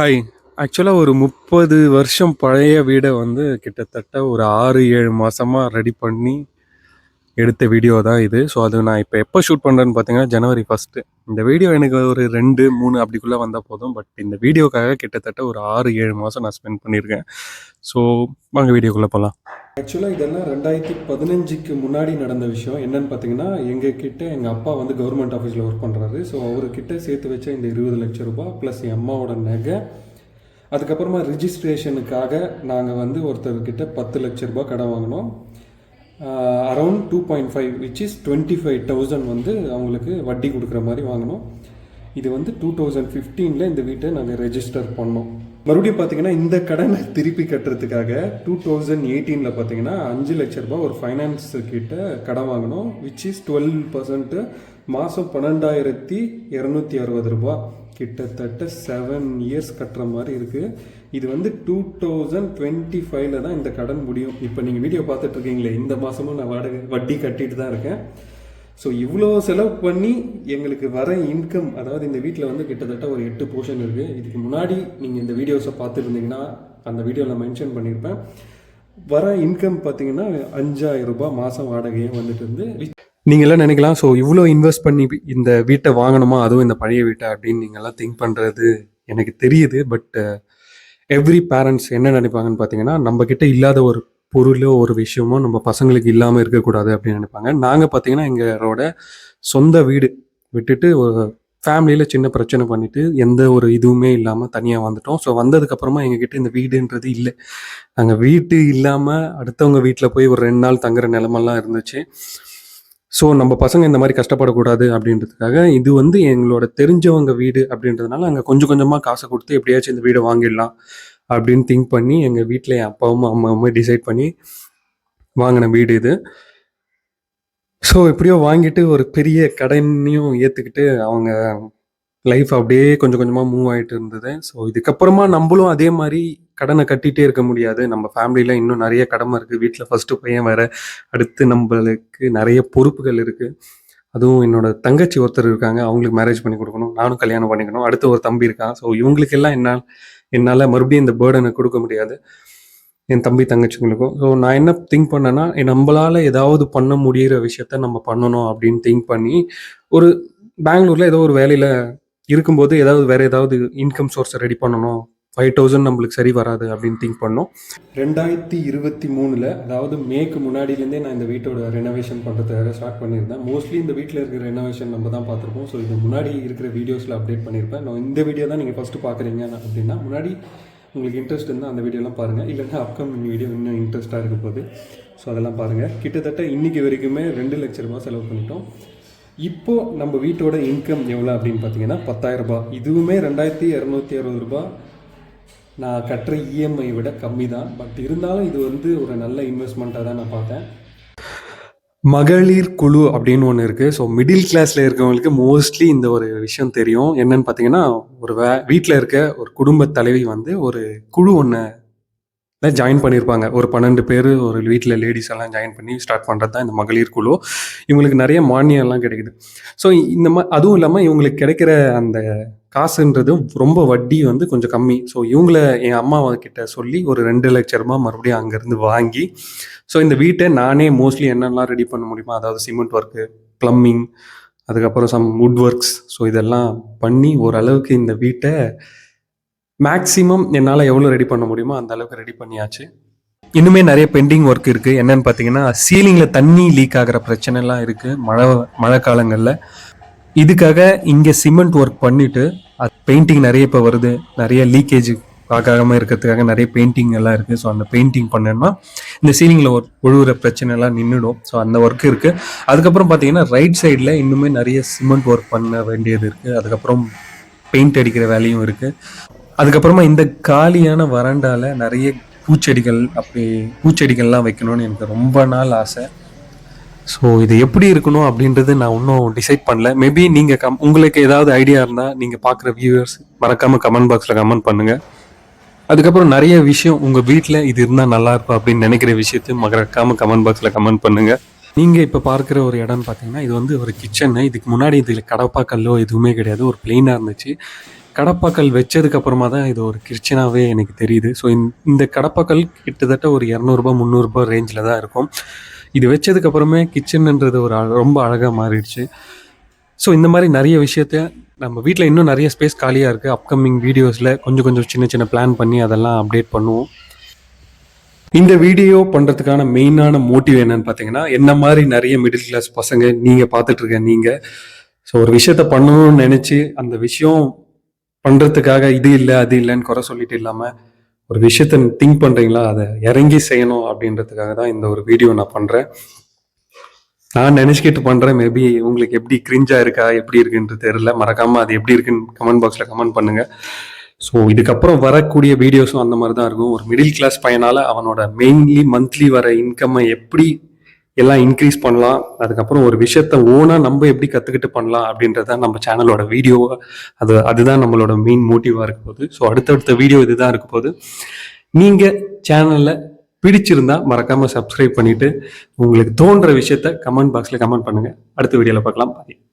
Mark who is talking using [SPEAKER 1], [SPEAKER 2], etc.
[SPEAKER 1] Hi. ஆக்சுவலாக ஒரு முப்பது வருஷம் பழைய வீடை வந்து கிட்டத்தட்ட ஒரு ஆறு ஏழு மாதமாக ரெடி பண்ணி எடுத்த வீடியோ தான் இது. ஸோ அது நான் இப்போ எப்போ ஷூட் பண்ணுறேன்னு பார்த்தீங்கன்னா ஜனவரி ஃபஸ்ட்டு இந்த வீடியோ எனக்கு ஒரு ரெண்டு மூணு அப்படிக்குள்ளே வந்தால் போதும். பட் இந்த வீடியோக்காக கிட்டத்தட்ட ஒரு ஆறு ஏழு மாதம் நான் ஸ்பெண்ட் பண்ணியிருக்கேன். ஸோ வாங்க வீடியோக்குள்ளே போகலாம் ஆக்சுவலாக இதெல்லாம் ரெண்டாயிரத்தி பதினஞ்சுக்கு முன்னாடி நடந்த விஷயம். என்னன்னு பார்த்தீங்கன்னா எங்கள் கிட்ட எங்கள் அப்பா வந்து கவர்மெண்ட் ஆஃபீஸில் ஒர்க் பண்ணுறாரு ஸோ அவர்கிட்ட சேர்த்து வச்ச இந்த இருபது லட்ச ரூபாய் ப்ளஸ் என் அம்மாவோட நகை. அதுக்கப்புறமா ரிஜிஸ்ட்ரேஷனுக்காக நாங்கள் வந்து ஒருத்தர்கிட்ட பத்து லட்ச ரூபாய் கடன் வாங்கினோம். Around two point five which is twenty five thousand வந்து அவங்களுக்கு வட்டி கொடுக்குற மாதிரி வாங்கினோம். இது வந்து டூ தௌசண்ட் ஃபிஃப்டீனில் இந்த வீட்டை நாங்கள் ரெஜிஸ்டர் பண்ணோம். மறுபடியும் பார்த்தீங்கன்னா இந்த கடனை திருப்பி கட்டுறதுக்காக டூ தௌசண்ட் எயிட்டீனில் பார்த்தீங்கன்னா அஞ்சு லட்ச ரூபாய் ஒரு ஃபைனான்ஸ் கிட்ட கடன் வாங்கினோம் விச் இஸ் டுவெல் பர்சன்ட்டு மாதம் பன்னெண்டாயிரத்தி இரநூத்தி அறுபது ரூபாய். கிட்டத்தட்ட செவன் இயர்ஸ் கட்டுற மாதிரி இருக்குது இது வந்து டூ தௌசண்ட் டுவெண்ட்டி ஃபைவ்ல தான் இந்த கடன் முடியும். இப்போ நீங்கள் வீடியோ பார்த்துட்டு இருக்கீங்களே இந்த மாதமும் நான் வாடகை வட்டி கட்டிட்டு தான் இருக்கேன். ஸோ இவ்வளோ செலவு பண்ணி எங்களுக்கு வர இன்கம் அதாவது இந்த வீட்டில் வந்து கிட்டத்தட்ட ஒரு எட்டு போர்ஷன் இருக்குது இதுக்கு முன்னாடி நீங்கள் இந்த வீடியோஸை பார்த்துருந்தீங்கன்னா அந்த வீடியோவில் மென்ஷன் பண்ணியிருப்பேன் வர இன்கம் பார்த்தீங்கன்னா அஞ்சாயிரம் ரூபாய் மாதம் வாடகையும் வந்துட்டு இருந்து. நீங்களாம் நினைக்கலாம் ஸோ இவ்வளோ இன்வெஸ்ட் பண்ணி இந்த வீட்டை வாங்கணுமா? அதுவும் இந்த பழைய வீட்டை அப்படின்னு நீங்கள்லாம் திங்க் பண்ணுறது எனக்கு தெரியுது பட் எவ்ரி பேரண்ட்ஸ் என்ன நினைப்பாங்கன்னு பார்த்தீங்கன்னா நம்மக்கிட்ட இல்லாத ஒரு பொருளோ ஒரு விஷயமோ நம்ம பசங்களுக்கு இல்லாமல் இருக்கக்கூடாது அப்படின்னு நினைப்பாங்க. நாங்கள் பார்த்தீங்கன்னா எங்களோட சொந்த வீடு விட்டுட்டு ஒரு ஃபேமிலியில் சின்ன பிரச்சனை பண்ணிவிட்டு எந்த ஒரு இதுவுமே இல்லாமல் தனியாக வந்துட்டோம். ஸோ வந்ததுக்கப்புறமா எங்ககிட்ட இந்த வீடுன்றது இல்லை. நாங்கள் வீட்டு இல்லாமல் அடுத்தவங்க வீட்டில் போய் ஒரு ரெண்டு நாள் தங்குற நிலமெல்லாம் இருந்துச்சு. ஸோ நம்ம பசங்க இந்த மாதிரி கஷ்டப்படக்கூடாது அப்படின்றதுக்காக இது வந்து எங்களோட தெரிஞ்சவங்க வீடு அப்படின்றதுனால அங்கே கொஞ்சம் கொஞ்சமாக காசை கொடுத்து எப்படியாச்சும் இந்த வீடை வாங்கிடலாம் அப்படின்னு திங்க் பண்ணி எங்கள் வீட்டில் என் அப்பாவும் அம்மாவும் டிசைட் பண்ணி வாங்கின வீடு இது. ஸோ எப்படியோ வாங்கிட்டு ஒரு பெரிய கடனையும் ஏற்றுக்கிட்டு அவங்க லைஃப் அப்படியே கொஞ்சம் கொஞ்சமாக மூவ் ஆகிட்டு இருந்தது. ஸோ இதுக்கப்புறமா நம்மளும் அதே மாதிரி கடனை கட்டிகிட்டே இருக்க முடியாது. நம்ம ஃபேமிலியில் இன்னும் நிறைய கடமை இருக்குது வீட்டில் ஃபஸ்ட்டு பையன் வேறு. அடுத்து நம்மளுக்கு நிறைய பொறுப்புகள் இருக்குது அதுவும் என்னோட தங்கச்சி ஒருத்தர் இருக்காங்க. அவங்களுக்கு மேரேஜ் பண்ணி கொடுக்கணும். நானும் கல்யாணம் பண்ணிக்கணும். அடுத்து ஒரு தம்பி இருக்கான். ஸோ இவங்களுக்கெல்லாம் என்னால் என்னால் மறுபடியும் இந்த பேர்டனை கொடுக்க முடியாது. என் தம்பி தங்கச்சிங்களுக்கும். ஸோ நான் என்ன திங்க் பண்ணேன்னா நம்மளால் ஏதாவது பண்ண முடிகிற விஷயத்த நம்ம பண்ணணும் அப்படின்னு திங்க் பண்ணி ஒரு பெங்களூரில் ஏதோ ஒரு வேலையில் இருக்கும்போது ஏதாவது வேறு ஏதாவது இன்கம் சோர்ஸை ரெடி பண்ணணும். ஃபைவ் தௌசண்ட் நம்மளுக்கு சரி வராது அப்படின்னு திங்க் பண்ணோம். ரெண்டாயிரத்தி இருபத்தி மூணில் அதாவது மேக்கு முன்னாடியிலேருந்தே நான் இந்த வீட்டோட ரெனோவேஷன் பண்ணுறதுக்காக ஸ்டார்ட் பண்ணியிருந்தேன். மோஸ்ட்லி இந்த வீட்டில் இருக்கிற ரெனோவேஷன் நம்ம தான் பார்த்துருப்போம். ஸோ இது முன்னாடி இருக்கிற வீடியோஸில் அப்டேட் பண்ணியிருப்பேன். நான் இந்த வீடியோ தான் நீங்கள் ஃபஸ்ட்டு பார்க்குறீங்க அப்படின்னா முன்னாடி உங்களுக்கு இன்ட்ரெஸ்ட் இருந்தால் அந்த வீடியோலாம் பாருங்கள் இல்லைன்னா அப்கமிங் வீடியோ இன்னும் இன்ட்ரெஸ்ட்டாக இருக்க போகுது. ஸோ அதெல்லாம் பாருங்கள் கிட்டத்தட்ட இன்றைக்கி வரைக்குமே ரெண்டு லட்ச ரூபா செலவு பண்ணிட்டோம். இப்போது நம்ம வீட்டோட இன்கம் எவ்வளோ அப்படின்னு பார்த்தீங்கன்னா பத்தாயிரரூபா இதுவுமே ரெண்டாயிரத்தி இரநூத்தி அறுபது ரூபாய் நான் கட்டுற இஎம்ஐ விட கம்மி தான் பட் இருந்தாலும் இது வந்து ஒரு நல்ல இன்வெஸ்ட்மெண்ட்டாக தான் நான் பார்த்தேன். மகளிர் குழு அப்படின்னு ஒன்று இருக்குது ஸோ மிடில் கிளாஸில் இருக்கவங்களுக்கு மோஸ்ட்லி இந்த ஒரு விஷயம் தெரியும். என்னன்னு பார்த்தீங்கன்னா ஒரு வே வீட்டில் இருக்க ஒரு குடும்ப தலைவி வந்து ஒரு குழு ஒன்று ஜாயின் பண்ணியிருப்பாங்க. ஒரு பன்னெண்டு பேர் ஒரு வீட்டில் லேடிஸ் எல்லாம் ஜாயின் பண்ணி ஸ்டார்ட் பண்ணுறது தான் இந்த மகளிர் குழு. இவங்களுக்கு நிறைய மானியம்லாம் கிடைக்குது. ஸோ இந்த மா அதுவும் இல்லாமல் இவங்களுக்கு கிடைக்கிற அந்த காசுன்றது ரொம்ப வட்டி வந்து கொஞ்சம் கம்மி. ஸோ இவங்கள என் அம்மா கிட்ட சொல்லி ஒரு ரெண்டு லட்ச ரூபாய் மறுபடியும் அங்கேருந்து வாங்கி ஸோ இந்த வீட்டை நானே மோஸ்ட்லி என்னெல்லாம் ரெடி பண்ண முடியுமோ அதாவது சிமெண்ட் ஒர்க்கு ப்ளம்மிங் அதுக்கப்புறம் சம் வுட் ஒர்க்ஸ் ஸோ இதெல்லாம் பண்ணி ஓரளவுக்கு இந்த வீட்டை மேக்ஸிமம் என்னால் எவ்வளோ ரெடி பண்ண முடியுமோ அந்த அளவுக்கு ரெடி பண்ணியாச்சு. இன்னுமே நிறைய பெண்டிங் ஒர்க் இருக்குது என்னன்னு பார்த்தீங்கன்னா சீலிங்கில் தண்ணி லீக் ஆகிற பிரச்சனைலாம் இருக்குது மழை மழை காலங்களில் இதுக்காக இங்கே சிமெண்ட் ஒர்க் பண்ணிட்டு அது பெயிண்டிங் நிறைய இப்போ வருது. நிறைய லீக்கேஜ் பார்க்காம இருக்கிறதுக்காக நிறைய பெயிண்டிங் எல்லாம் இருக்குது ஸோ அந்த பெயிண்டிங் பண்ணோம்னா இந்த சீலிங்கில் ஒரு ஒழுகுற பிரச்சனை எல்லாம் நின்றுடும் ஸோ அந்த ஒர்க் இருக்குது அதுக்கப்புறம் பார்த்தீங்கன்னா ரைட் சைடில் இன்னுமே நிறைய சிமெண்ட் ஒர்க் பண்ண வேண்டியது இருக்குது அதுக்கப்புறம் பெயிண்ட் அடிக்கிற வேலையும் இருக்குது அதுக்கப்புறமா இந்த காலியான வராண்டாவில் நிறைய பூச்செடிகள் அப்படி பூச்செடிகள்லாம் வைக்கணும்னு எனக்கு ரொம்ப நாள் ஆசை. ஸோ இது எப்படி இருக்கணும் அப்படின்றது நான் இன்னும் டிசைட் பண்ணல. மேபி நீங்கள் கம் உங்களுக்கு ஏதாவது ஐடியா இருந்தால் நீங்கள் பார்க்குற வியூவர்ஸ் மறக்காமல் கமெண்ட் பாக்ஸில் கமெண்ட் பண்ணுங்கள் அதுக்கப்புறம் நிறைய விஷயம் உங்கள் வீட்டில் இது இருந்தால் நல்லா இருக்கும் அப்படின்னு நினைக்கிற விஷயத்தை மறக்காமல் கமெண்ட் பாக்ஸில் கமெண்ட் பண்ணுங்கள் நீங்கள் இப்போ பார்க்குற ஒரு இடம்னு பார்த்தீங்கன்னா இது வந்து ஒரு கிச்சனு இதுக்கு முன்னாடி இதில் கடப்பாக்கல்லோ எதுவுமே கிடையாது. ஒரு பிளெயினாக இருந்துச்சு. கடப்பாக்கல் வச்சதுக்கு அப்புறமா தான் இது ஒரு கிச்சனாகவே எனக்கு தெரியுது. ஸோ இந்த கடப்பாக்கல் கிட்டத்தட்ட ஒரு இரநூறுபா முந்நூறுபா ரேஞ்சில் தான் இருக்கும். இது வச்சதுக்கப்புறமே கிச்சன்ன்றது ஒரு ரொம்ப அழகாக மாறிடுச்சு. ஸோ இந்த மாதிரி நிறைய விஷயத்த நம்ம வீட்டில் இன்னும் நிறைய ஸ்பேஸ் காலியாக இருக்குது அப்கமிங் வீடியோஸில் கொஞ்சம் கொஞ்சம் சின்ன சின்ன பிளான் பண்ணி அதெல்லாம் அப்டேட் பண்ணுவோம். இந்த வீடியோ பண்ணுறதுக்கான மெயினான மோட்டிவ் என்னன்னு பார்த்தீங்கன்னா என்ன மாதிரி நிறைய மிடில் கிளாஸ் பசங்க நீங்கள் பார்த்துட்ருக்க நீங்கள் ஸோ ஒரு விஷயத்த பண்ணணும்னு நினச்சி அந்த விஷயம் பண்ணுறதுக்காக இது இல்லை அது இல்லைன்னு குறை சொல்லிட்டு இல்லாமல் ஒரு விஷயத்த திங்க் பண்ணுறீங்களா அதை இறங்கி செய்யணும் அப்படின்றதுக்காக தான் இந்த ஒரு வீடியோ நான் பண்ணுறேன் நான் நினச்சிக்கிட்டு பண்ணுறேன் மேபி உங்களுக்கு எப்படி கிரிஞ்சாக இருக்கா? எப்படி இருக்குன்றது தெரியல. மறக்காமல் அது எப்படி இருக்குன்னு கமெண்ட் பாக்ஸில் கமெண்ட் பண்ணுங்கள் ஸோ இதுக்கப்புறம் வரக்கூடிய வீடியோஸும் அந்த மாதிரி தான் இருக்கும். ஒரு மிடில் கிளாஸ் பையனால் அவனோட மெயின்லி மந்த்லி வர இன்கம்மை எப்படி எல்லாம் இன்க்ரீஸ் பண்ணலாம். அதுக்கப்புறம் ஒரு விஷயத்த ஓனாக நம்ம எப்படி கற்றுக்கிட்டு பண்ணலாம் அப்படின்றத நம்ம சேனலோட வீடியோவை அது அதுதான் நம்மளோட மெயின் மோட்டிவாக இருக்க போகுது. ஸோ அடுத்தடுத்த வீடியோ இதுதான் இருக்க போகுது. நீங்கள் சேனலில் பிடிச்சிருந்தா மறக்காமல் சப்ஸ்கிரைப் பண்ணிவிட்டு உங்களுக்கு தோன்ற விஷயத்த கமெண்ட் பாக்ஸில் கமெண்ட் பண்ணுங்கள் அடுத்த வீடியோவில் பார்க்கலாம். பாய்